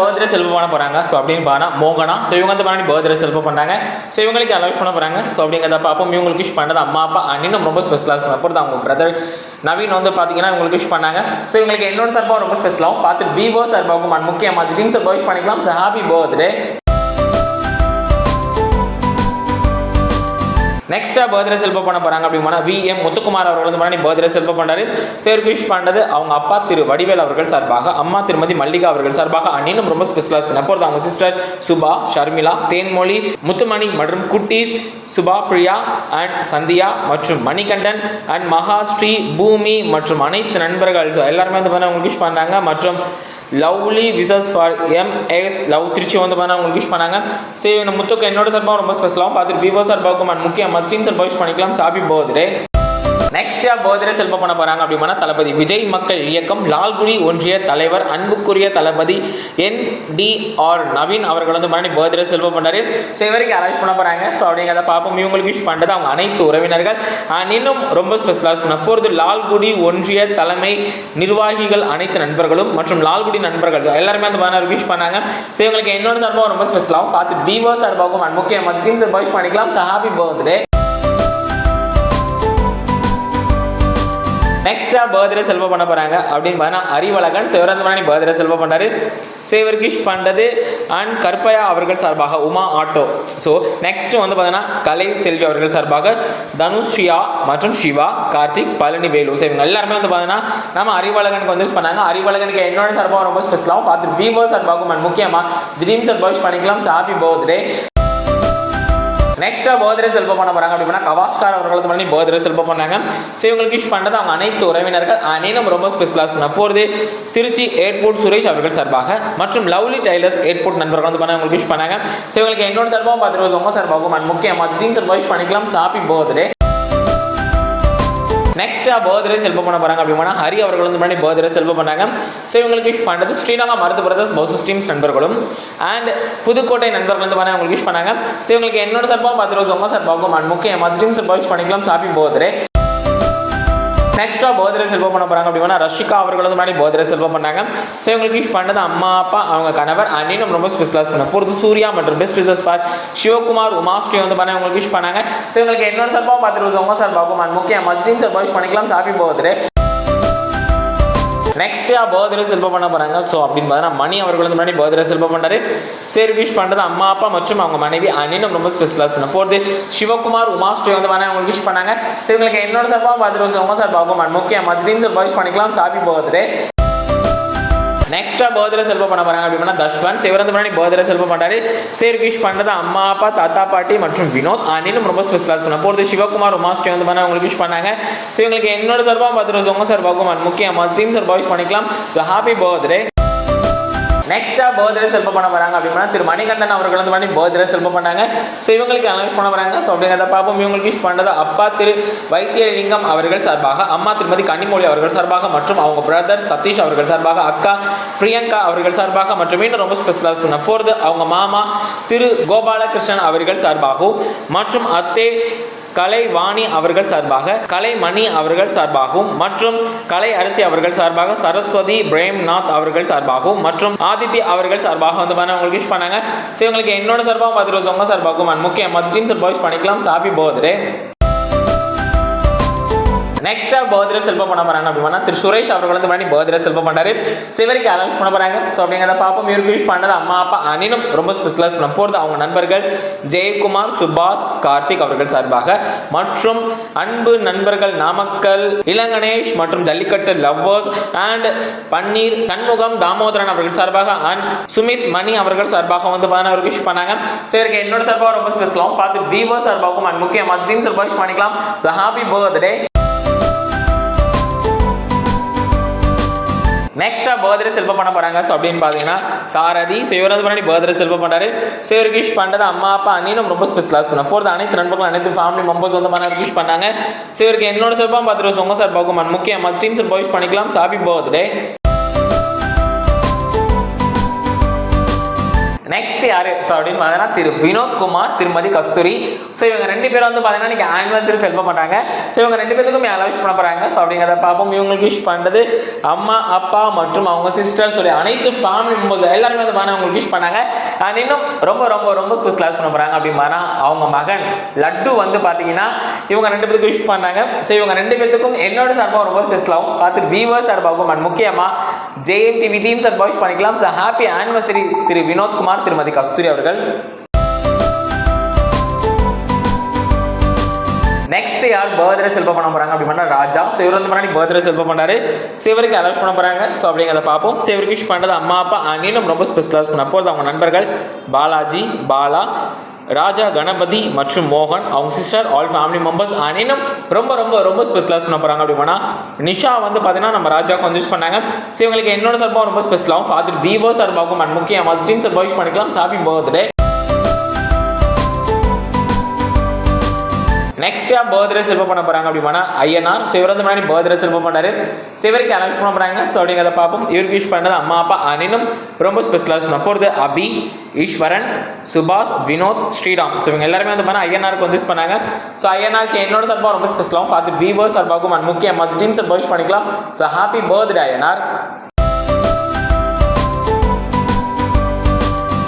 Birthday shelf பண்ண போறாங்க. So அப்படின்னு பார்த்தா மோகனா. ஸோ இவங்க வந்து பண்ணி பர்த்டே செல்ஃபு பண்ணுறாங்க ஸோ இவங்களுக்கு அலோஸ் பண்ண போறாங்க. ஸோ அப்படிங்கிறத பார்ப்போம். இவங்களுக்கு விஷ் பண்ணது அம்மா அப்பா அண்ணனும் ரொம்ப ஸ்பெஷலாக பண்ண போகிறது அவங்க பிரதர் நவீன் வந்து பார்த்தீங்கன்னா இவங்களுக்கு விஷ் பண்ணாங்க. ஸோ இவங்களுக்கு என்னோட சார்பாக ரொம்ப ஸ்பெஷலாகவும் பார்த்து விவோ சார்பாகவும் முக்கியமாக ட்ரீம் சார்பாக விஷ் பண்ணிக்கலாம். ஸோ ஹாப்பி பர்த்டே நெக்ஸ்டா பர்த்டே செல்ஃபோ பண்ண போறாங்க அப்படின்னா வி எம் முத்துக்குமார் அவர்கள் வந்து பண்ணி பர்த்டே செல்ஃபோ பண்ணாரு சேர் குஷ் பண்ணது அவங்க அப்பா திரு வடிவேல் அவர்கள் சார்பாக அம்மா திருமதி மல்லிகா அவர்கள் சார்பாக அண்ணினும் ரொம்ப ஸ்பெஷலாக அப்பொழுது அவங்க சிஸ்டர் சுபா ஷர்மிளா தேன்மொழி முத்துமணி மற்றும் குட்டீஸ் சுபா பிரியா அண்ட் சந்தியா மற்றும் மணிகண்டன் அண்ட் மகாஸ்ரீ பூமி மற்றும் அனைத்து நண்பர்கள். ஸோ எல்லாருமே வந்து பார்த்தீங்கன்னா உங்களுக்கு விஷ் பண்ணாங்க மற்றும் lovely wishes for MS love. Trichy வந்து பார்த்தா அவங்க விஷ் பண்ணாங்க. சரி இந்த முத்துக்கு என்னோட சார்பாக ரொம்ப ஸ்பெஷலாகவும் பார்த்துட்டு விவோ சார்பாகவும் அண்ட் முக்கிய மஸ்டின் சார்பாக விஷ் பண்ணிக்கலாம். சாபி பர்த்டே நெக்ஸ்டா பர்த்டே செல்ப பண்ண போறாங்க அப்படின்னா தளபதி. விஜய் மக்கள் இயக்கம். லால்குடி ஒன்றிய தலைவர் அன்புக்குரிய தளபதி என் டி ஆர் நவீன் அவர்கள் வந்து மறுபடியும் பர்த்டே செல்வம் பண்ணாரு. ஸோ இவரைக்கும் அரேஞ்ச் பண்ண போறாங்க. ஸோ அப்படிங்கிறத பார்ப்போம். இவங்களுக்கு விஷ் பண்ணுறது அவங்க அனைத்து உறவினர்கள். அண்ட் இன்னும் ரொம்ப ஸ்பெஷலாக பண்ண போகிறது லால்குடி ஒன்றிய தலைமை நிர்வாகிகள் அனைத்து நண்பர்களும் மற்றும் லால்குடி நண்பர்கள் எல்லாருமே அந்த பார்த்தீங்கன்னா விஷ் பண்ணாங்க. ஸோ இவங்களுக்கு என்னோட சார்பாகவும் ரொம்ப ஸ்பெஷலாகவும் பார்த்து விவோ சார்பாகவும் அண்ட் முக்கியமாக டீம் சார்பாக விஷ் பண்ணிக்கலாம். ஸோ ஹாப்பி பர்த்டே நெக்ஸ்டா பர்த்டே செல்வ பண்ண போறாங்க. அப்படின்னு பார்த்தீங்கன்னா அறிவழகன் சிவரந்தமணி பர்த்டே செல்வ பண்ணாரு. சேவர் கிஷ் பண்றது அண்ட் கற்பயா அவர்கள் சார்பாக உமா ஆட்டோ. ஸோ நெக்ஸ்ட் வந்து பார்த்தீங்கன்னா கலை செல்வி அவர்கள் சார்பாக தனுஷியா மற்றும் சிவா கார்த்திக் பழனி வேலு. ஸோ இவங்க எல்லாருமே வந்து பார்த்தீங்கன்னா நம்ம அறிவழகனுக்கு வந்து யூஸ் பண்ணாங்க. அறிவழகனுக்கு என்னோட சார்பாக ரொம்ப ஸ்பெஷலாகவும் பார்த்து விவோ சார்பாகவும் அண்ட் முக்கியமாக ட்ரீம் சார்பாக பண்ணிக்கலாம். பண்ணிக்கலாம் ஹாப்பி பர்த்டே நெக்ஸ்ட்டாக பர்த்டே செல்ப பண்ண போகிறாங்க அப்படின்னா கவாஸ்கார் அவர்களுக்கு வந்து பண்ணி பர்த்டே செல்ப பண்ணாங்க. ஸோ இவங்களுக்கு விஷ் பண்ணுறது அவங்க அனைத்து உறவினர்கள் அனைவரும் ரொம்ப ஸ்பெஷலாக பண்ண போகிறது திருச்சி ஏர்போர்ட் சுரேஷ் அவர்கள் சார்பாக மற்றும் லவ்லி டைலர்ஸ் ஏர்போர்ட் நண்பர்கள் வந்து பண்ண அவங்களுக்கு விஷ் பண்ணாங்க. ஸோ இவங்களுக்கு என்னோட சார்பாகவும் பார்த்துட்டு உங்கள் சார்பாகவும் அண்ட் முக்கியமாக டீம் சார்பாக விஷ் பண்ணிக்கலாம். சாப்பி பர்த்டே நெக்ஸ்ட்டாக பர்த்டே செல்ப பண்ண போகிறாங்க அப்படின்னா ஹரி அவர்கள் வந்து முன்னாடி பர்த்டே செல்ப பண்ணாங்க ஸோ இவங்களுக்கு விஷ் பண்ணுறது ஸ்ரீரங்கா மருத்து பிரதர்ஸ் பவுஸ் ஸ்ட்ரீம்ஸ் நண்பர்களும் அண்ட் புதுக்கோட்டை நண்பர்கள் வந்து பண்ண அவங்களுக்கு விஷ் பண்ணாங்க. ஸோ இவங்களுக்கு என்னோட சார்பாகவும் பத்து ரோஸ் உங்கள் சார்பாகவும் அண்ட் முக்கியமாக ஸ்ட்ரீம் சார்பாக விஷ் பண்ணிக்கலாம். ஹாப்பி பர்த்டே நெக்ஸ்ட்டாக போதிரை செல்வம் பண்ண போகிறாங்க அப்படின்னா ரஷிகா அவர்களும் வந்து முன்னாடி பர்த்டே செல்வம் பண்ணாங்க. ஸோ இவங்களுக்கு விஷ் பண்ணது அம்மா அப்பா அவங்க கணவர் அண்ணினும் ரொம்ப ஸ்பெஷலாக பண்ண போகிறது சூர்யா மற்றும் பெஸ்ட் ரிசர்ஸ் ஃபார் சிவகுமார் உமாஸ்ரீ வந்து பண்ண உங்களுக்கு விஷ் பண்ணாங்க. ஸோ இவங்களுக்கு என்னோட சார்பாகவும் பார்த்துட்டு சார் உங்கள் சார்பாகவும் அண்ட் முக்கியமாக ஸ்ட்ரீம் சார்பாக விஷ் பண்ணிக்கலாம். சாப்பி போதிரே நெக்ஸ்ட்டாக போதிர செல்ப பண்ண போகிறாங்க ஸோ அப்படின்னு பார்த்தா மணி அவர்கள் வந்து முன்னாடி போதிர செல்ப பண்ணார் சரி விஷ் பண்ணுறது அம்மா அப்பா மற்றும் அவங்க மனைவி அண்ணனும் ரொம்ப ஸ்பெஷலாக பண்ண போகிறது சிவகுமார் உமாஸ்ரீ வந்து வேணா அவங்களுக்கு விஷ் பண்ணாங்க. சரி உங்களுக்கு என்னோட சார்பாக பார்த்துட்டு உங்கள் சார்பாகவும் அண்ட் முக்கியமாக ட்ரீம் சார்பாக விஷ் பண்ணிக்கலாம் சாப்பி பர்த்டே நெக்ஸ்ட்டாக போதிர செல்வம் பண்ண போகிறாங்க அப்படின்னா தஷ்வன் சிவரந்த பிராணி பர்த்டே செல்வம் பண்ணாரு சேர்கிஷ் விஷ் பண்ணுறது அம்மா அப்பா தாத்தா பாட்டி மற்றும் வினோத். அனிலும் ரொம்ப ஸ்பெஷலாக பண்ண போகிறது சிவகுமார் உமாஸ்ரீ வந்து பண்ண உங்களுக்கு விஷ் பண்ணாங்க. ஸோ இவங்களுக்கு என்னோட சார்பாக பார்த்துட்டு உங்கள் சார்பாகவும் and முக்கியமாக ஸ்ட்ரீம் சார்பாக விஷ் பண்ணிக்கலாம். ஸோ ஹாப்பி பர்த்டே நெக்ஸ்ட்டாக பர்த்டே செல்பம் பண்ண போகிறாங்க அப்படின்னா திரு மணிகண்டன் அவர்கள் வந்து பண்ணி பர்த்டே செல்பம் பண்ணாங்க. ஸோ இவங்களுக்கு அனௌன்ஸ் பண்ண போகிறாங்க ஸோ அப்படிங்கிறத பார்ப்போம். இவங்களுக்கு விஷ் பண்ணது அப்பா திரு வைத்தியலிங்கம் அவர்கள் சார்பாக அம்மா திருமதி கனிமொழி அவர்கள் சார்பாக மற்றும் அவங்க பிரதர் சதீஷ் அவர்கள் சார்பாக அக்கா பிரியங்கா அவர்கள் சார்பாக மற்றும் இன்னும் ரொம்ப ஸ்பெஷலாக பண்ண போகிறது அவங்க மாமா திரு கோபாலகிருஷ்ணன் அவர்கள் சார்பாகவும் மற்றும் அத்தே கலைவாணி அவர்கள் சார்பாக கலைமணி அவர்கள் சார்பாகவும் மற்றும் கலை அரசி அவர்கள் சார்பாக சரஸ்வதி பிரேம்நாத் அவர்கள் சார்பாகவும் மற்றும் ஆதித்யா அவர்கள் சார்பாக வந்து பாருங்க உங்களுக்கு விஷ் பண்ணாங்க. சரி உங்களுக்கு என்னோட சார்பாகவும் பார்த்துட்டு உங்க சார்பாகவும். முக்கிய முக்கியமாக டீம் சார்பாக விஷ் பண்ணிக்கலாம். சாப்பி போகுது நெக்ஸ்ட்டாக பர்த்டே செல்ப பண்ண போகிறாங்க அப்படின்னா திரு சுரேஷ் அவர்கள் வந்து மணி பர்த்டே செல்ப பண்ணாரு சிவரிக்கு அலௌன்ஸ் பண்ண போகிறாங்க ஸோ அப்படிங்கிறத பாப்பா இவருக்கு விஷ் பண்ணது அம்மா அப்பா அனினும் ரொம்ப ஸ்பெஷலாக பண்ண போகிறது அவங்க நண்பர்கள் ஜெயக்குமார் சுபாஷ் கார்த்திக் அவர்கள் சார்பாக. மற்றும் அன்பு நண்பர்கள் நாமக்கல் இளங்கணேஷ் மற்றும் ஜல்லிக்கட்டு லவ்வர்ஸ் அண்ட் பன்னீர் கண்முகம் தாமோதரன் அவர்கள் சார்பாக அண்ட் சுமித் மணி அவர்கள் சார்பாக வந்து பார்த்தீங்கன்னா அவருக்கு விஷ் பண்ணாங்க சரி என்னோட சார்பாக ரொம்ப ஸ்பெஷலாகவும் பார்த்து விவோ சார்பாகவும் அண்ட் முக்கியமாக ட்ரீம் சார்பாக விஷ் பண்ணிக்கலாம். ஸோ ஹாப்பி பர்த்டே நெக்ஸ்டா பர்த்டே செல்வம் பண்ண போறாங்க. ஸோ அப்படின்னு பார்த்தீங்கன்னா சாரதி ஸோ இவர் வந்து பண்ணி பர்த்டே செல்வம் பண்ணாரு ஸோ இவருக்கு விஷ் பண்ணது அம்மா அப்பா அண்ணினும் ரொம்ப ஸ்பெஷலாக பண்ண போகிறது அனைத்து நண்பர்களும் அனைத்து ஃபேமிலி மெம்பர்ஸ் வந்து பண்ண விஷ் பண்ணாங்க. ஸோ இவருக்கு என்னோட செல்பம் பார்த்துட்டு உங்க சார் பகுமான் முக்கியமாக ஸ்ட்ரீம் சார் விஷ் பண்ணிக்கலாம். சாப்பி பர்த்டே நெக்ஸ்ட் யாரு? ஸோ அப்படின்னு பார்த்தீங்கன்னா திரு வினோத்குமார் திருமதி கஸ்தூரி. ஸோ இவங்க ரெண்டு பேரும் வந்து பார்த்தீங்கன்னா இன்னைக்கு ஆனிவர்சரி செல்ப மாட்டாங்க ஸோ இவங்க ரெண்டு பேருக்கும் யாரும் விஷ் பண்ண போறாங்க? ஸோ அப்படிங்கிறத பார்ப்போம். இவங்களுக்கு விஷ் பண்ணுறது அம்மா அப்பா மற்றும் அவங்க சிஸ்டர் சொல்லி அனைத்து ஃபேமிலி மெம்பர்ஸ் எல்லாருமே வந்து பார்த்தீங்கன்னா அவங்களுக்கு விஷ் பண்ணாங்க. அண்ட் இன்னும் ரொம்ப ரொம்ப ரொம்ப ஸ்பெஷலாக பண்ண போறாங்க அப்படின்னா அவங்க மகன் லட்டு வந்து பார்த்தீங்கன்னா இவங்க ரெண்டு பேருக்கு விஷ் பண்ணாங்க. ஸோ இவங்க ரெண்டு பேத்துக்கும் என்னோட சார்பாக ரொம்ப ஸ்பெஷலாகவும் பார்த்து வீவர் சார்பாகவும் அண்ட் முக்கியமாக ஜேஎம் டிவி டீம் சார்பாக விஷ் பண்ணிக்கலாம். So happy anniversary Thiru Vinothkumar Thirumathi Kasthuri அவர்கள். நெக்ஸ்ட் யார் பர்த்டே செல்வம் பண்ண போறாங்க அப்படின்னா ராஜா. ஸோ இவர் வந்து பண்ணி பர்த்டே செல்ப பண்ணாரு. சிவருக்கு இவருக்கு பண்ண போறாங்க. ஸோ அப்படிங்கிறத பார்ப்போம். சிவருக்கு விஷ் பண்ணுறது அம்மா அப்பா அண்ணிலும் ரொம்ப ஸ்பெஷலாக பண்ண போகிறது அவங்க நண்பர்கள். பாலாஜி பாலா. ராஜா கணபதி மற்றும் மோகன் அவங்க சிஸ்டர் ஆல் ஃபேமிலி மெம்பர்ஸ் அனினும் ரொம்ப ரொம்ப ரொம்ப ஸ்பெஷலாக பண்ண போகிறாங்க அப்படின்னா நிஷா வந்து பார்த்தீங்கன்னா நம்ம ராஜாவுக்கு வந்து யூஸ் பண்ணாங்க. ஸோ இவங்களுக்கு என்னோட சார்பாக ரொம்ப ஸ்பெஷலாகவும் பார்த்துட்டு தீபோ சார்பாகவும் அண்ட் முக்கியமாக ஸ்டீம் சார்பாக யூஸ் பண்ணிக்கலாம் ஹாப்பி பர்த்டே நெக்ஸ்ட்டாக பர்த்டே செல்வ பண்ண போகிறாங்க அப்படின்னா ஐயனார். ஸோ இவர் வந்து முன்னாடி பர்த்டே செல்வ பண்ணாரு சிவருக்கு இவருக்கு அனௌன்ஸ் பண்ண போகிறாங்க ஸோ அப்படிங்கிறத பார்ப்போம். இவருக்கு விஷ் பண்ணது அம்மா அப்பா அனினும் ரொம்ப ஸ்பெஷலாக சொன்ன போகிறது அபி ஈஸ்வரன் சுபாஷ் வினோத் ஸ்ரீராம். ஸோ இவங்க எல்லாருமே வந்து பார்த்தா ஐயனாருக்கு வந்து யூஸ் பண்ணாங்க. ஸோ ஐயனாருக்கு என்னோட சார்பாக ரொம்ப ஸ்பெஷலாகவும் பார்த்து விவோ சார்பாகவும் அண்ட் முக்கியமாக டீம் சார்பாக பண்ணிக்கலாம். So happy birthday Ayyanar.